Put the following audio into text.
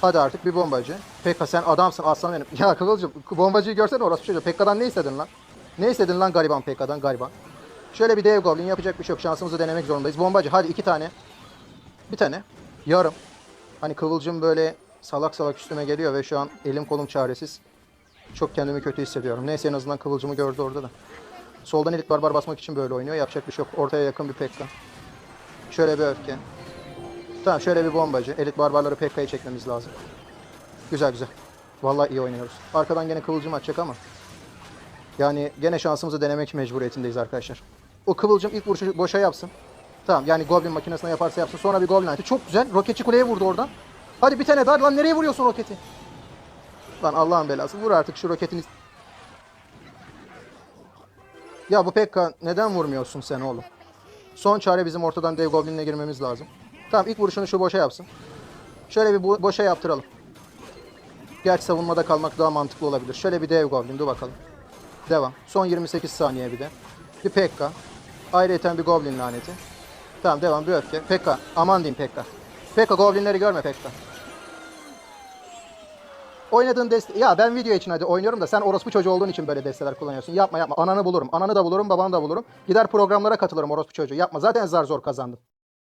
Hadi artık bir bombacı. Pekka sen adamsın aslan benim. Ya Kıvılcım bombacıyı görsene orası çocuğu. Pekka'dan ne istedin lan? Ne istedin lan gariban Pekka'dan gariban. Şöyle bir dev goblin yapacak bir şey yok. Şansımızı denemek zorundayız. Bombacı hadi iki tane. Bir tane. Yarım. Hani Kıvılcım böyle salak salak üstüme geliyor ve şu an elim kolum çaresiz. Çok kendimi kötü hissediyorum. Neyse en azından Kıvılcım'ı gördü orada da. Soldan elit barbar basmak için böyle oynuyor. Yapacak bir şey yok. Ortaya yakın bir Pekka. Şöyle bir öfke. Tamam şöyle bir bombacı. Elit barbarları Pekka'ya çekmemiz lazım. Güzel güzel. Vallahi iyi oynuyoruz. Arkadan gene kıvılcım atacak ama. Yani gene şansımızı denemek mecburiyetindeyiz arkadaşlar. O kıvılcım ilk vuruşu boşa yapsın. Tamam yani Goblin makinesine yaparsa yapsın. Sonra bir Goblin atı. Çok güzel. Roketçi kuleye vurdu oradan. Hadi bir tane daha. Lan nereye vuruyorsun roketi? Lan Allah'ın belası. Vur artık şu roketini. Ya bu Pekka neden vurmuyorsun sen oğlum? Son çare bizim ortadan dev goblinle girmemiz lazım. Tamam ilk vuruşunu şu boşa yapsın. Şöyle bir bu- boşa yaptıralım. Gerçi savunmada kalmak daha mantıklı olabilir. Şöyle bir dev goblin dur bakalım. Devam. Son 28 saniye bir de. Bir Pekka. Ayrıca bir goblin laneti. Tamam devam bir öfke. Pekka. Aman diyeyim Pekka. Pekka goblinleri görme Pekka. Oynadığın deste... Ya ben video için hadi oynuyorum da sen orospu çocuğu olduğun için böyle desteler kullanıyorsun. Yapma yapma. Ananı bulurum. Ananı da bulurum. Babanı da bulurum. Gider programlara katılırım orospu çocuğu. Yapma. Zaten zar zor kazandım.